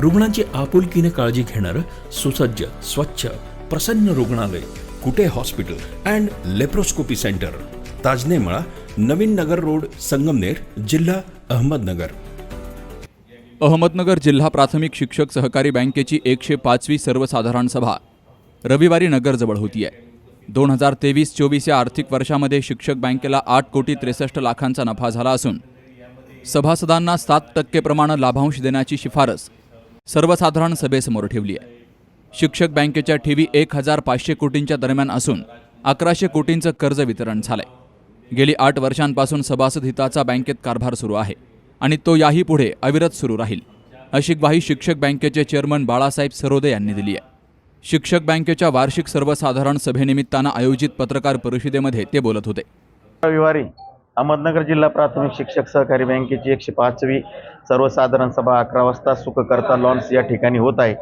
रुग्णांची आपुलकीने काळजी घेणारं सुसज्ज स्वच्छ प्रसन्न रुग्णालय Kute hospital and laparoscopy centre. Tajnemala Navin Nagar road Sangamner जिल्हा अहमदनगर. अहमदनगर जिल्हा प्राथमिक शिक्षक सहकारी बँकेची एकशे पाचवी सर्वसाधारण सभा. रविवारी नगरजवळ होती आहे दोन हजार तेवीस चोवीस या आर्थिक वर्षामध्ये शिक्षक बँकेला आठ कोटी त्रेसष्ट लाखांचा नफा झाला असून सभासदांना सात टक्के प्रमाणे लाभांश देण्याची शिफारस सर्वसाधारण सभेसमोर ठेवली आहे. शिक्षक बँकेच्या ठेवी एक हजार पाचशे कोटींच्या दरम्यान असून अकराशे कोटींचं कर्ज वितरण झालंय. गेली आठ वर्षांपासून सभासद हिताचा बँकेत कारभार सुरू आहे आणि तो याही पुढे अविरत सुरू राहील अशी ग्वाही शिक्षक बँकेचे चेअरमन बाळासाहेब सरोदे यांनी दिली आहे. शिक्षक बँकेच्या वार्षिक सर्वसाधारण सभेनिमित्तानं आयोजित पत्रकार परिषदेमध्ये ते बोलत होते. रविवारी अहमदनगर जिल्हा प्राथमिक शिक्षक सहकारी बँकेची एकशे पाचवी सर्वसाधारण सभा अकरा वाजता सुखकर्ता लॉन्स या ठिकाणी होत आहे.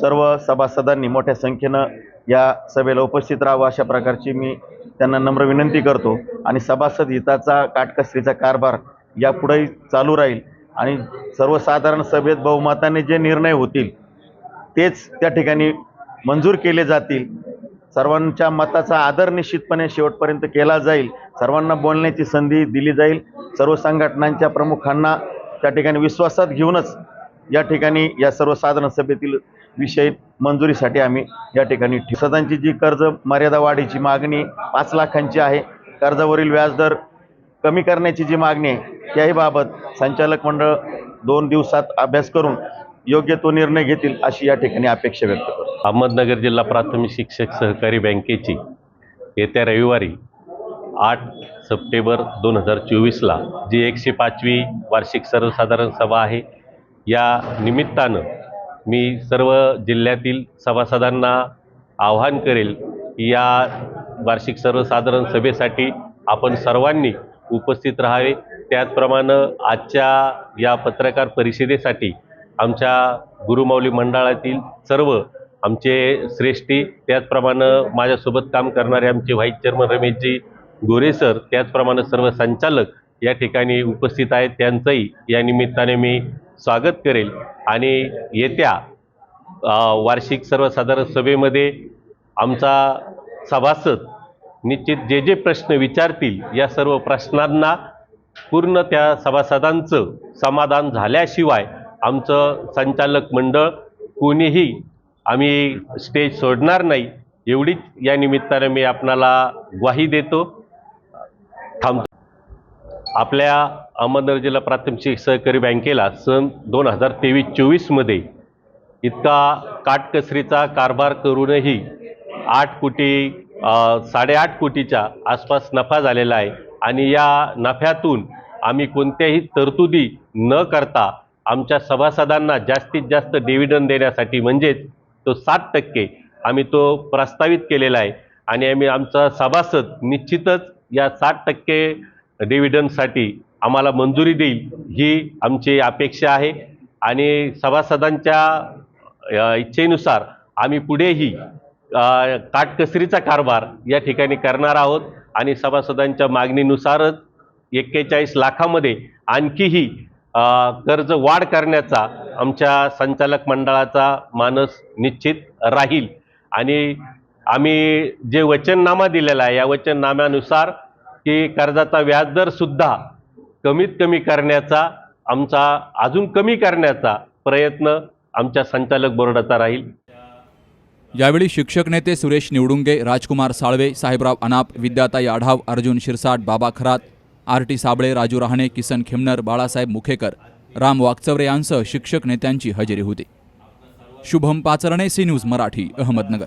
सर्व सभासदांनी मोठ्या संख्येनं या सभेला उपस्थित राहावं अशा प्रकारची मी त्यांना नम्र विनंती करतो. आणि सभासद हिताचा काटकसरीचा कारभार यापुढेही चालू राहील. आणि सर्वसाधारण सभेत बहुमताने जे निर्णय होतील तेच त्या ठिकाणी मंजूर केले जातील. सर्वांच्या मताचा आदर निश्चितपणे शेवटपर्यंत केला जाईल. सर्वांना बोलण्याची संधी दिली जाईल. सर्व संघटनांच्या प्रमुखांना त्या ठिकाणी विश्वासात घेऊनच या ठिकाणी या सर्वसाधारण सभेतील विषय मंजुरीसाठी आम्ही या ठिकाणी सदांची जी कर्ज मर्यादा वाढीची मागणी पाच लाखांची आहे. कर्जावरील व्याजदर कमी करण्याची जी मागणी आहे त्याही बाबत संचालक मंडळ दोन दिवसात अभ्यास करून योग्य तो निर्णय घेतील अशी या ठिकाणी अपेक्षा व्यक्त करतो. अहमदनगर जिल्हा प्राथमिक शिक्षक सहकारी बँकेची येत्या रविवारी आठ सप्टेंबर दोन हजार चोवीसला जी एकशे पाचवी वार्षिक सर्वसाधारण सभा आहे या निमित्तानं मी सर्व जिल्ह्यातील सभासदांना आव्हान करेल या वार्षिक सर्वसाधारण सभेसाठी आपण सर्वांनी उपस्थित राहावे. त्याचप्रमाणे आजच्या या पत्रकार परिषदेसाठी आमच्या गुरुमाऊली मंडळातील सर्व आमचे श्रेष्ठी त्याचप्रमाणे माझ्यासोबत काम करणारे आमचे vice chairman Rameshji Gore sir त्याचप्रमाणे सर्व संचालक या ठिकाणी उपस्थित आहेत. त्यांचंही या निमित्ताने मी स्वागत करेल. आणि येत्या वार्षिक सर्वसाधारण सभेमध्ये आमचा सभासद निश्चित जे जे प्रश्न विचारतील या सर्व प्रश्नांना पूर्ण त्या सभासदांचं समाधान झाल्याशिवाय आमचं संचालक मंडळ कोणीही आम्ही स्टेज सोडणार नाही एवढीच या निमित्ताने मी आपणाला ग्वाही देतो. थांबतो. आपल्या अहमदनगर जिल्हा प्राथमिक सहकारी बँकेला सन दोन हजार तेवीस चोवीसमध्ये इतका काटकसरीचा कारभार करूनही आठ कोटी साडेआठ कोटीच्या आसपास नफा झालेला आहे आणि या नफ्यातून आम्ही कोणत्याही तरतुदी न करता आमच्या सभासदांना जास्तीत जास्त डिव्हिडंड देण्यासाठी म्हणजेच तो सात टक्के आम्ही तो प्रस्तावित केलेला आहे. आणि आम्ही आमचा सभासद निश्चितच या सात टक्के डिव्हिडंडसाठी आम्हाला मंजुरी देईल ही आमची अपेक्षा आहे. आणि सभासदांच्या इच्छेनुसार आम्ही पुढेही काटकसरीचा कारभार या ठिकाणी करणार आहोत. आणि सभासदांच्या मागणीनुसारच एक्केचाळीस लाखामध्ये आणखीही कर्ज वाढ करण्याचा आमच्या संचालक मंडळाचा मानस निश्चित राहील. आणि आम्ही जे वचननामा दिलेला आहे या वचननाम्यानुसार की कर्जाचा व्याजदर सुद्धा कमीत कमी करण्याचा आमचा अजून कमी करण्याचा प्रयत्न आमच्या संचालक बोर्डाचा राहील. यावेळी शिक्षक नेते सुरेश निवडुंगे राजकुमार साळवे साहेबराव अनाप विद्याताई आढाव अर्जुन शिरसाट बाबा खरात आर टी साबळे राजू रहाणे किसन खिमनर बाळासाहेब मुखेकर राम वाकचवरे यांसह शिक्षक नेत्यांची हजेरी होती. Shubham Pacharne C news Marathi Ahmednagar.